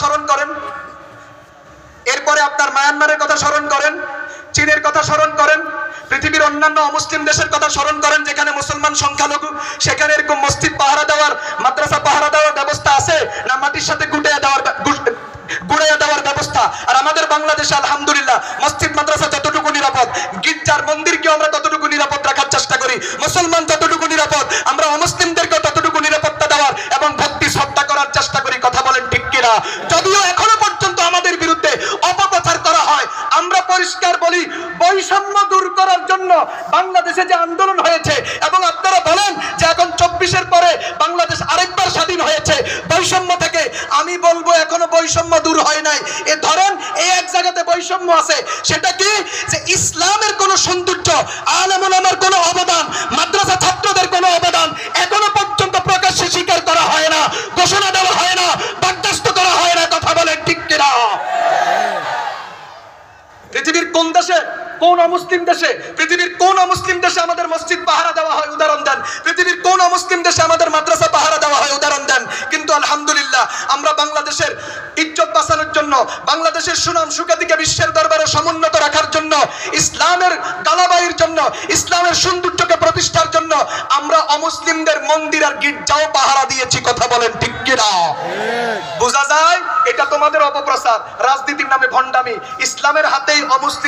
স্মরণ করেন। এরপরে আপনার মায়ানমারের কথা স্মরণ করেন, চীনের কথা স্মরণ করেন, পৃথিবীর অন্যান্য অমুসলিম দেশের কথা স্মরণ করেন, যেখানে মুসলমান সংখ্যালঘু, সেখানে এরকম মসজিদ পাহারা দেওয়ার, মাদ্রাসা পাহারা দেওয়ার ব্যবস্থা আছে না মাটির সাথে গুটে দেওয়ার গুড়াইয়া দেওয়ার ব্যবস্থা? আর আমাদের বাংলাদেশে আলহামদুলিল্লাহ মসজিদ, মাদ্রাসা যতটুকু নিরাপদ, গির্জার মন্দিরকেও আমরা ততটুকু নিরাপদ রাখার চেষ্টা করি। মুসলমান যতটুকু নিরাপদ কিনা যদিও এখনও পর্যন্ত আমাদের বিরুদ্ধে অপপ্রচার করা হয়, আমরা পরিষ্কার বলি, বৈষম্য দূর করার জন্য বাংলাদেশে যে আন্দোলন হয়েছে, এবং আপনারা বলেন যে এখন চব্বিশের পরে বাংলাদেশ আরেকবার স্বাধীন হয়েছে, বৈষম্য থেকে, আমি বলব এখনও বৈষম্য দূর হয় নাই। এ ধরেন এই এক জায়গাতে বৈষম্য আছে, সেটা কি? যে ইসলামের কোন সৌন্দর্য আলমুল আমার কোনো অবদান, মাদ্রাসা ছাত্রদের কোনো অবদান এখনও পর্যন্ত প্রকাশ্যে স্বীকার করা হয় না। ঘোষণা দেওয়া হয় না বরদাস্ত করা হয় না কথা বলেন ঠিক কিনা পৃথিবীর কোন দেশে? কোন অমুসলিম দেশে? পৃথিবীর কোন অমুসলিম দেশে আমাদের মসজিদ পাহারা দেওয়া হয়? উদাহরণ দেন। পৃথিবীর কোন অমুসলিম দেশে আমাদের মাদ্রাসা পাহারা দেওয়া হয়? উদাহরণ দেন। কিন্তু আলহামদুলিল্লাহ আমরা বাংলাদেশের ইজ্জত বাঁচানোর জন্য বাংলাদেশের সুনাম সুখ্যাতিকে বিশ্বের দরবারে সমুন্নত রাখার জন্য ইসলামের গালাবাইয়ের জন্য ইসলামের সৌন্দর্যকে প্রতিষ্ঠার জন্য আমরা অমুসলিমদের মন্দির আর গির্জাও পাহারা দিয়েছি। কথা বলেন ঠিক কিনা? বোঝা যায়? এটা তোমাদের অপপ্রচার। রাজনীতির নামে ভণ্ডামি। ইসলামের হাতেই অমুসলিম